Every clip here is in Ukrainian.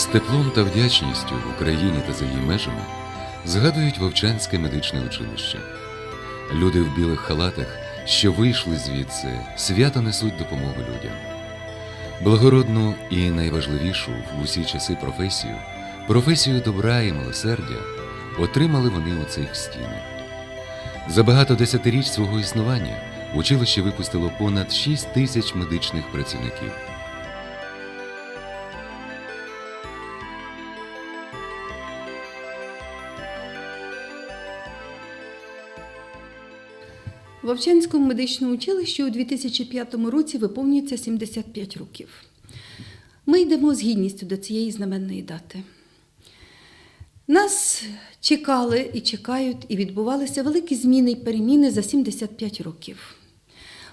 З теплом та вдячністю в Україні та за її межами згадують Вовчанське медичне училище. Люди в білих халатах, що вийшли звідси, свято несуть допомогу людям. Благородну і найважливішу в усі часи професію, професію добра і милосердя, отримали вони у цих стінах. За багато десятиріч свого існування училище випустило понад 6 тисяч медичних працівників. Вовчанському медичному училищі у 2005 році виповнюється 75 років. Ми йдемо з гідністю до цієї знаменної дати. Нас чекали і чекають, і відбувалися великі зміни і переміни за 75 років.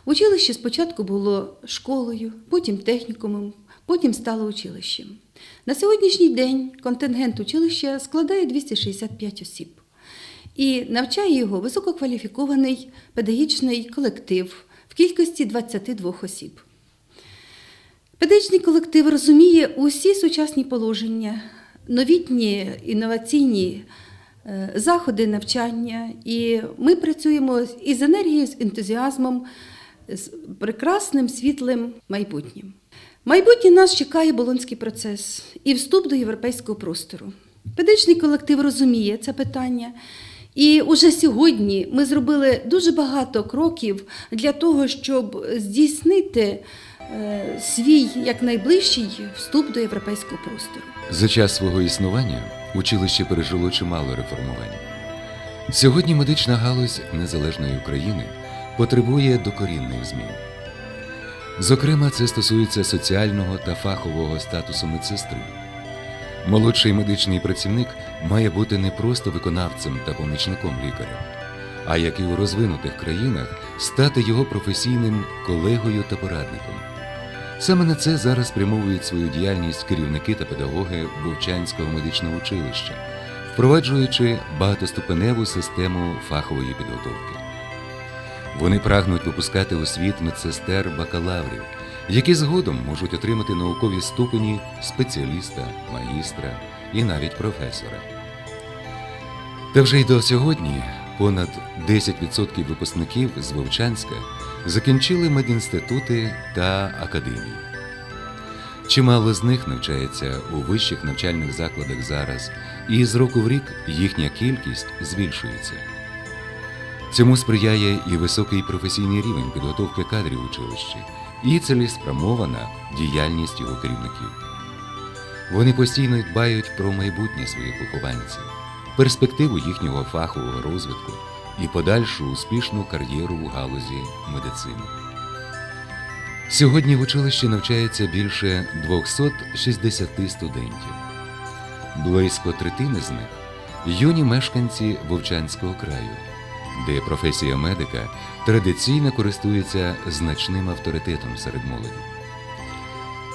Училище спочатку було школою, потім технікумом, потім стало училищем. На сьогоднішній день контингент училища складає 265 осіб і навчає його висококваліфікований педагогічний колектив в кількості 22 осіб. Педагогічний колектив розуміє усі сучасні положення, новітні інноваційні е, заходи навчання, і ми працюємо із енергією, з ентузіазмом, з прекрасним світлим майбутнім. Майбутнє нас чекає болонський процес і вступ до європейського простору. Педагогічний колектив розуміє це питання. І уже сьогодні ми зробили дуже багато кроків для того, щоб здійснити е, свій якнайближчий вступ до європейського простору. За час свого існування училище пережило чимало реформувань. Сьогодні медична галузь незалежної України потребує докорінних змін. Зокрема, це стосується соціального та фахового статусу медсестри. Молодший медичний працівник має бути не просто виконавцем та помічником лікаря, а як і у розвинутих країнах, стати його професійним колегою та порадником. Саме на це зараз спрямовують свою діяльність керівники та педагоги Вовчанського медичного училища, впроваджуючи багатоступеневу систему фахової підготовки. Вони прагнуть випускати у світ медсестер бакалаврів, які згодом можуть отримати наукові ступені спеціаліста, магістра і навіть професора. Та вже й до сьогодні понад 10% випускників з Вовчанська закінчили медінститути та академії. Чимало з них навчається у вищих навчальних закладах зараз, і з року в рік їхня кількість збільшується. Цьому сприяє і високий професійний рівень підготовки кадрів училищі, і цілеспрямована діяльність його керівників. Вони постійно дбають про майбутнє своїх вихованців, перспективу їхнього фахового розвитку і подальшу успішну кар'єру у галузі медицини. Сьогодні в училищі навчається більше 260 студентів. Близько третини з них юні мешканці Вовчанського краю, де професія медика традиційно користується значним авторитетом серед молоді.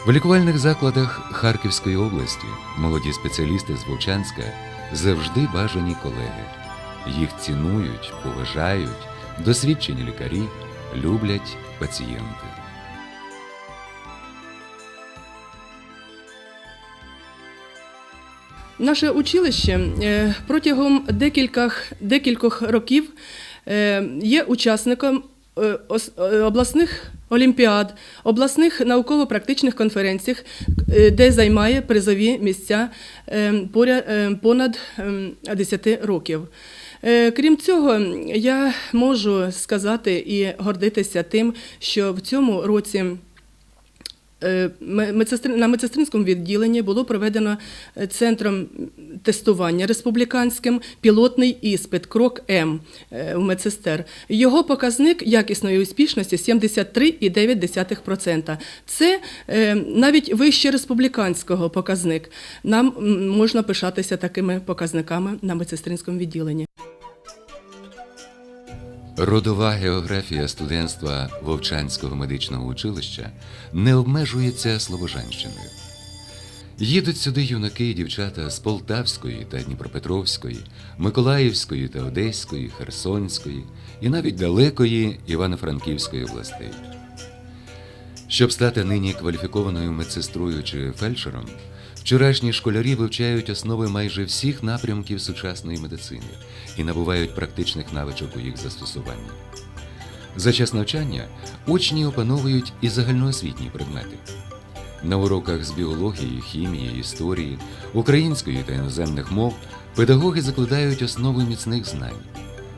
В лікувальних закладах Харківської області молоді спеціалісти з Вовчанська завжди бажані колеги. Їх цінують, поважають, досвідчені лікарі, люблять пацієнти. Наше училище е, протягом декількох, декількох років е, є учасником е, обласних олімпіад, обласних науково-практичних конференцій, е, де займає призові місця е, е, понад ем, 10 років. Е, Крім цього, я можу сказати і гордитися тим, що в цьому році На медсестринському відділенні було проведено е, центром тестування республіканським пілотний іспит Крок М е, у медсестер. Його показник якісної успішності 73,9%. Це е, навіть вище республіканського показник. Нам можна пишатися такими показниками на медсестринському відділенні. Родова географія студентства Вовчанського медичного училища не обмежується Слобожанщиною. Їдуть сюди юнаки і дівчата з Полтавської та Дніпропетровської, Миколаївської та Одеської, Херсонської і навіть далекої Івано-Франківської областей. Щоб стати нині кваліфікованою медсестрою чи фельдшером, Вчорашні школярі вивчають основи майже всіх напрямків сучасної медицини і набувають практичних навичок у їх застосуванні. За час навчання учні опановують і загальноосвітні предмети. На уроках з біології, хімії, історії, української та іноземних мов педагоги закладають основи міцних знань.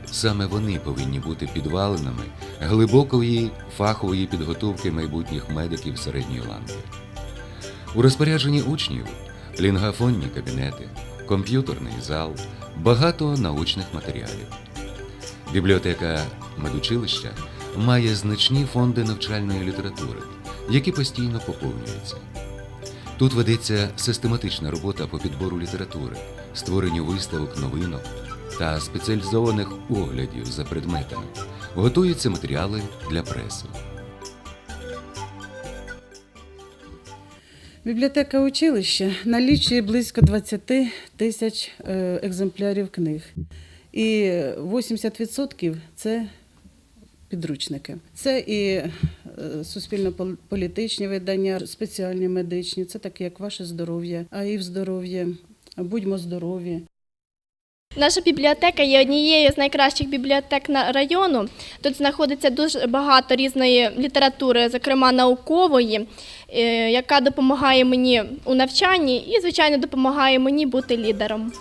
Саме вони повинні бути підвалинами глибокої фахової підготовки майбутніх медиків середньої ланки. У розпорядженні учнів лінгафонні кабінети, комп'ютерний зал, багато научних матеріалів. Бібліотека медучилища має значні фонди навчальної літератури, які постійно поповнюються. Тут ведеться систематична робота по підбору літератури, створенню виставок новинок та спеціалізованих оглядів за предметами. Готуються матеріали для преси. Бібліотека училища налічує близько 20 тисяч е, екземплярів книг. І 80% це підручники. Це і е, суспільно-політичні видання, спеціальні медичні, це такі, як ваше здоров'я, а здоров'я, будьмо здорові. Наша бібліотека є однією з найкращих бібліотек на району. Тут знаходиться дуже багато різної літератури, зокрема наукової, е, яка допомагає мені у навчанні і, звичайно, допомагає мені бути лідером.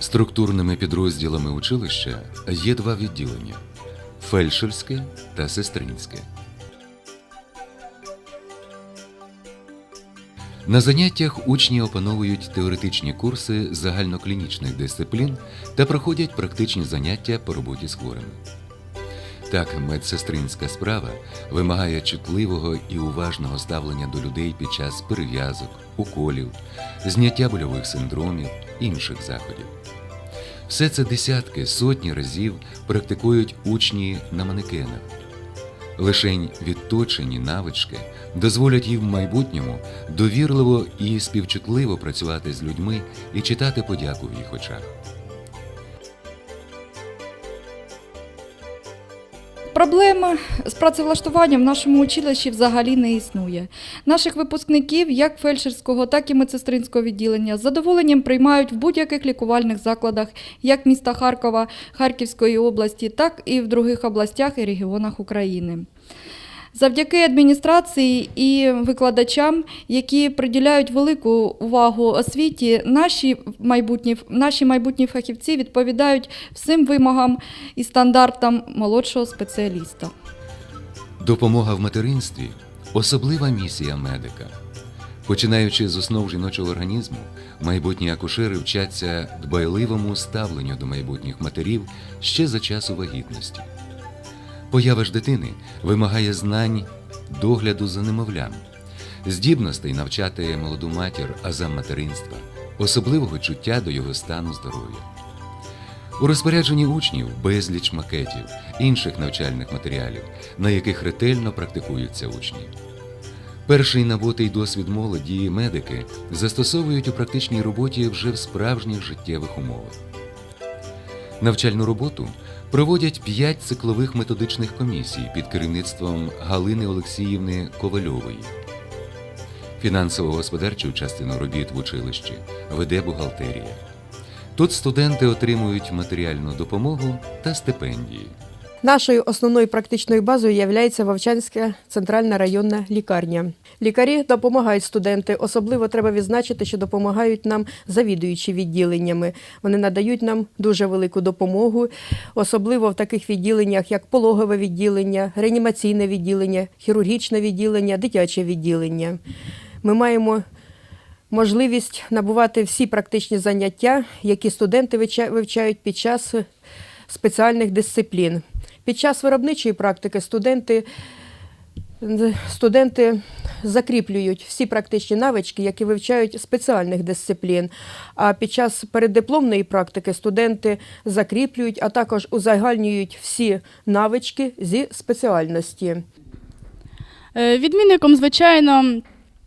Структурними підрозділами училища є два відділення фельдшерське та сестринське. На заняттях учні опановують теоретичні курси загальноклінічних дисциплін та проходять практичні заняття по роботі з хворими. Так, медсестринська справа вимагає чутливого і уважного ставлення до людей під час перев'язок, уколів, зняття больових синдромів, інших заходів. Все це десятки, сотні разів практикують учні на манекенах. Лишень відточені навички дозволять їм в майбутньому довірливо і співчутливо працювати з людьми і читати подяку в їх очах. Проблема з працевлаштуванням в нашому училищі взагалі не існує. Наших випускників, як фельдшерського, так і медсестринського відділення, з задоволенням приймають в будь-яких лікувальних закладах, як міста Харкова, Харківської області, так і в других областях і регіонах України. Завдяки адміністрації і викладачам, які приділяють велику увагу освіті, наші майбутні, наші майбутні фахівці відповідають всім вимогам і стандартам молодшого спеціаліста. Допомога в материнстві особлива місія медика. Починаючи з основ жіночого організму, майбутні акушери вчаться дбайливому ставленню до майбутніх матерів ще за часу вагітності. Поява ж дитини вимагає знань, догляду за немовлям, здібностей навчати молоду матір азам материнства, особливого чуття до його стану здоров'я. У розпорядженні учнів безліч макетів, інших навчальних матеріалів, на яких ретельно практикуються учні. Перший набутий досвід молоді і медики застосовують у практичній роботі вже в справжніх життєвих умовах. Навчальну роботу проводять п'ять циклових методичних комісій під керівництвом Галини Олексіївни Ковальової. Фінансово-господарчу частину робіт в училищі веде бухгалтерія. Тут студенти отримують матеріальну допомогу та стипендії. Нашою основною практичною базою є Вовчанська центральна районна лікарня. Лікарі допомагають студенти. Особливо треба відзначити, що допомагають нам завідуючі відділеннями. Вони надають нам дуже велику допомогу, особливо в таких відділеннях, як пологове відділення, реанімаційне відділення, хірургічне відділення, дитяче відділення. Ми маємо можливість набувати всі практичні заняття, які студенти вивча- вивчають під час спеціальних дисциплін. Під час виробничої практики студенти, студенти закріплюють всі практичні навички, які вивчають спеціальних дисциплін. А під час переддипломної практики студенти закріплюють, а також узагальнюють всі навички зі спеціальності. Е, Відмінником, звичайно,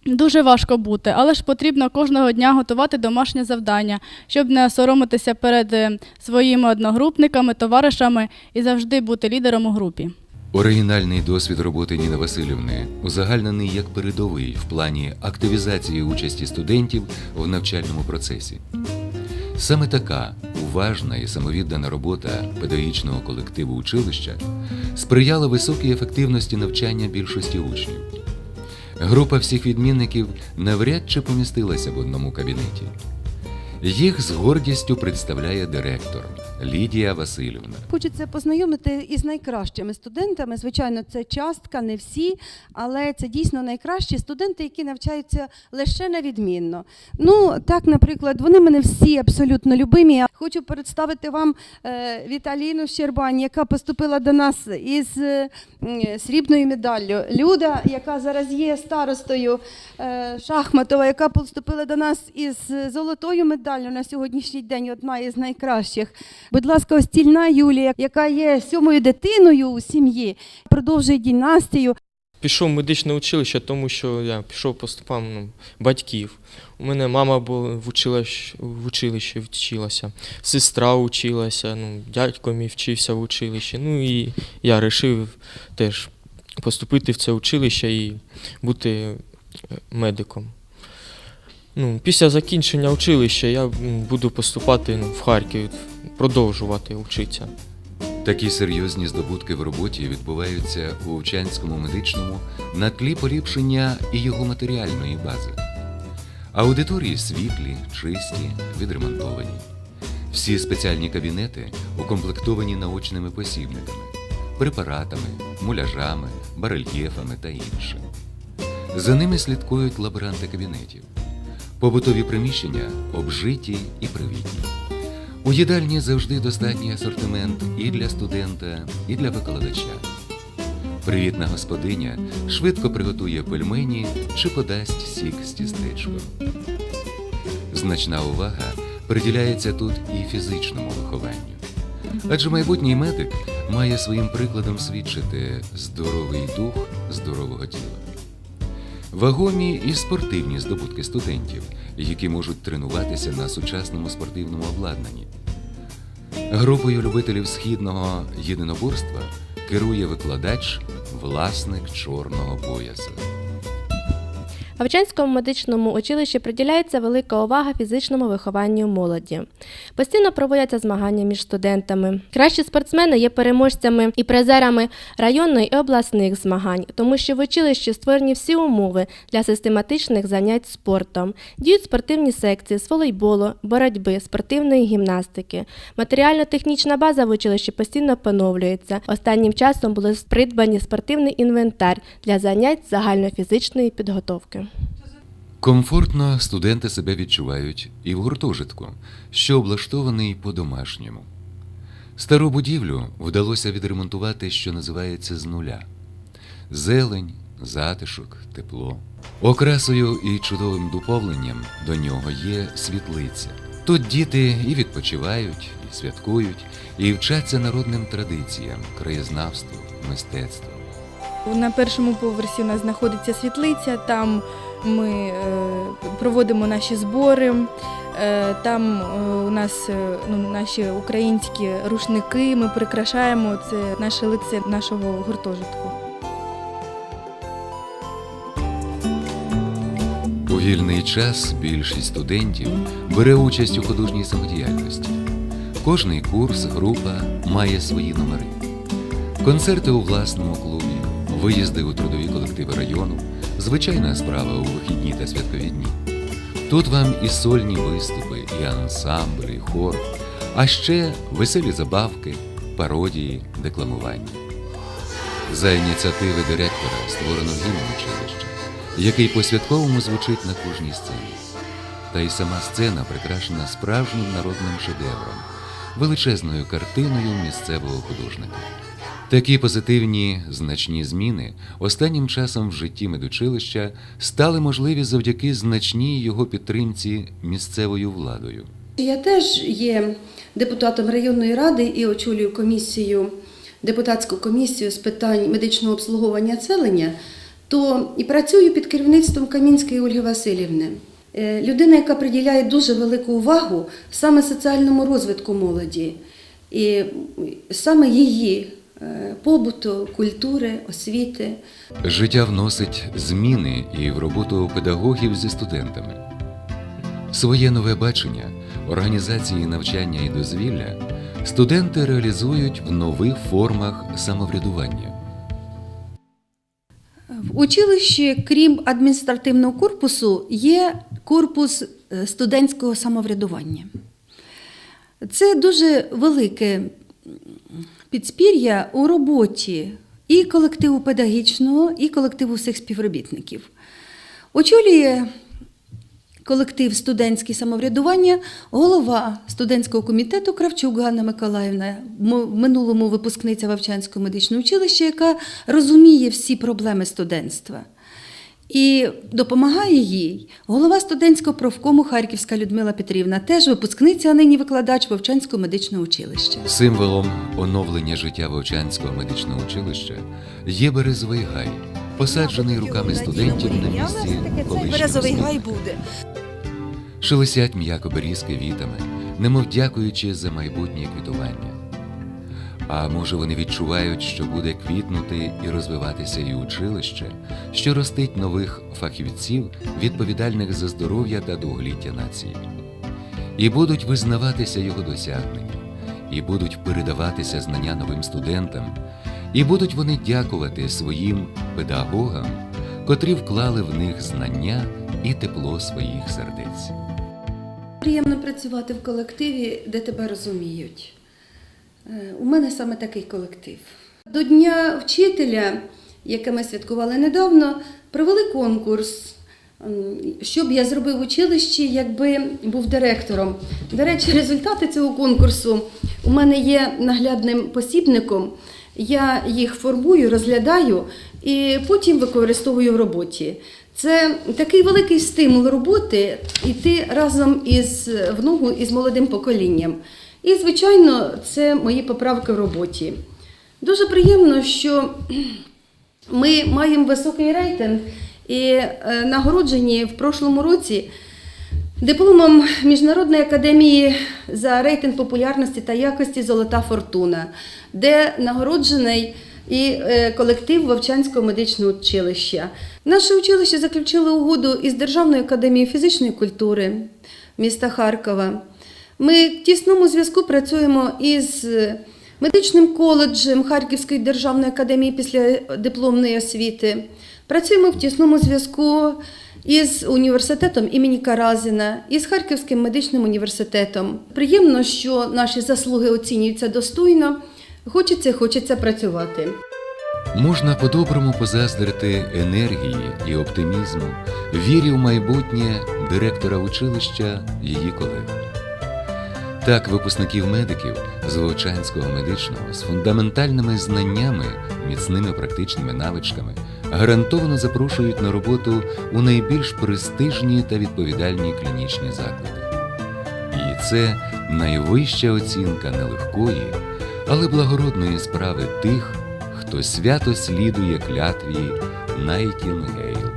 дуже важко бути, але ж потрібно кожного дня готувати домашнє завдання, щоб не соромитися перед е, своїми одногрупниками, товаришами і завжди бути лідером у групі. Оригінальний досвід роботи Ніни Васильівни узагальнений як передовий в плані активізації участі студентів в навчальному процесі. Саме така уважна і самовіддана робота педагогічного колективу училища сприяла високій ефективності навчання більшості учнів. Група всіх відмінників навряд чи помістилася в одному кабінеті. Їх з гордістю представляє директор Лідія Васильівна. Хочеться познайомити із найкращими студентами. Звичайно, це частка, не всі, але це дійсно найкращі студенти, які навчаються лише невідмінно. Ну, так, наприклад, вони мене всі абсолютно любимі. Хочу представити вам е, Віталіну Щербань, яка поступила до нас із е, срібною медаллю. Люда, яка зараз є старостою е, Шахматова, яка поступила до нас із золотою медаллю на сьогоднішній день, одна із найкращих. Будь ласка, Остільна Юлія, яка є сьомою дитиною у сім'ї, продовжує дінастію. Пішов в медичне училище, тому що я пішов по стопам ну, батьків. У мене мама була в училищі, в училищі вчилася, сестра училася, ну, дядько мій вчився в училищі. Ну і я вирішив теж поступити в це училище і бути е, медиком. Ну, після закінчення училища я буду поступати ну, в Харків, продовжувати вчитися. Такі серйозні здобутки в роботі відбуваються у Овчанському медичному на тлі поліпшення і його матеріальної бази. Аудиторії світлі, чисті, відремонтовані. Всі спеціальні кабінети укомплектовані наочними посібниками, препаратами, муляжами, барельєфами та іншим. За ними слідкують лаборанти кабінетів. Побутові приміщення обжиті і привітні. У їдальні завжди достатній асортимент і для студента, і для викладача. Привітна господиня швидко приготує пельмені чи подасть сік з тістечком. Значна увага приділяється тут і фізичному вихованню. Адже майбутній медик має своїм прикладом свідчити здоровий дух здорового тіла. Вагомі і спортивні здобутки студентів, які можуть тренуватися на сучасному спортивному обладнанні. Групою любителів східного єдиноборства керує викладач, власник чорного пояса. В Овчанському медичному училищі приділяється велика увага фізичному вихованню молоді. Постійно проводяться змагання між студентами. Кращі спортсмени є переможцями і призерами районних і обласних змагань, тому що в училищі створені всі умови для систематичних занять спортом. Діють спортивні секції з волейболу, боротьби, спортивної гімнастики. Матеріально-технічна база в училищі постійно поновлюється. Останнім часом було придбані спортивний інвентар для занять загальнофізичної підготовки. Комфортно студенти себе відчувають і в гуртожитку, що облаштований по-домашньому. Стару будівлю вдалося відремонтувати, що називається з нуля. Зелень, затишок, тепло. Окрасою і чудовим доповненням до нього є світлиця. Тут діти і відпочивають, і святкують, і вчаться народним традиціям, краєзнавству, мистецтву. На першому поверсі у нас знаходиться світлиця, там ми е, проводимо наші збори. е, Там е, у нас ну, наші українські рушники, ми прикрашаємо це наше лице нашого гуртожитку. У вільний час більшість студентів бере участь у художній самодіяльності. Кожний курс, група має свої номери. Концерти у власному клубі, виїзди у трудові колективи району, звичайна справа у вихідні та святкові дні. Тут вам і сольні виступи, і ансамблі, і хор, а ще веселі забавки, пародії, декламування. За ініціативи директора створено гімн училища, який по-святковому звучить на кожній сцені. Та й сама сцена прикрашена справжнім народним шедевром, величезною картиною місцевого художника. Такі позитивні значні зміни останнім часом в житті медучилища стали можливі завдяки значній його підтримці місцевою владою. Я теж є депутатом районної ради і очолюю комісію, депутатську комісію з питань медичного обслуговування населення, то і працюю під керівництвом Камінської Ольги Васильівни. Е, Людина, яка приділяє дуже велику увагу саме соціальному розвитку молоді. І саме її побуту, культури, освіти. Життя вносить зміни і в роботу педагогів зі студентами. Своє нове бачення, організації навчання і дозвілля студенти реалізують в нових формах самоврядування. В училищі, крім адміністративного корпусу, є корпус е, студентського самоврядування. Це дуже велике підспір'я у роботі і колективу педагогічного, і колективу всіх співробітників. Очолює колектив студентське самоврядування, голова студентського комітету Кравчук Ганна Миколаївна, в минулому випускниця Вовчанського медичного училища, яка розуміє всі проблеми студентства. І допомагає їй голова студентського профкому Харківська Людмила Петрівна, теж випускниця, а нині викладач Вовчанського медичного училища. Символом оновлення життя Вовчанського медичного училища є березовий гай, посаджений руками студентів на місці колишнього березовий гай буде. Шелестять м'яко берізки вітами, немов дякуючи за майбутнє квітування. А може вони відчувають, що буде квітнути і розвиватися і училище, що ростить нових фахівців, відповідальних за здоров'я та довголіття нації. І будуть визнаватися його досягнення, і будуть передаватися знання новим студентам, і будуть вони дякувати своїм педагогам, котрі вклали в них знання і тепло своїх сердець. Приємно працювати в колективі, де тебе розуміють. Е, У мене саме такий колектив. До Дня вчителя, яке ми святкували недавно, провели конкурс. м, Що б я зробив в училищі, якби був директором. До речі, результати цього конкурсу у мене є наглядним посібником. Я їх формую, розглядаю і потім використовую в роботі. Це такий великий стимул роботи йти разом із в ногу із молодим поколінням. І, звичайно, це мої поправки в роботі. Дуже приємно, що ми маємо високий рейтинг і е, нагороджені в прошлому році дипломом Міжнародної академії за рейтинг популярності та якості Золота фортуна, де нагороджений і е, колектив Вовчанського медичного училища. Наше училище заключило угоду із Державною академією фізичної культури міста Харкова. Ми в тісному зв'язку працюємо із медичним коледжем Харківської державної академії після дипломної освіти. Працюємо в тісному зв'язку із університетом імені Каразіна, із Харківським медичним університетом. Приємно, що наші заслуги оцінюються достойно. Хочеться, хочеться працювати. Можна по-доброму позаздрити енергії і оптимізму, вірі в майбутнє директора училища, її колег. Так, випускників медиків з Вовчанського медичного з фундаментальними знаннями, міцними практичними навичками гарантовано запрошують на роботу у найбільш престижні та відповідальні клінічні заклади. І це найвища оцінка нелегкої, але благородної справи тих, хто свято слідує клятві Найтінгейл.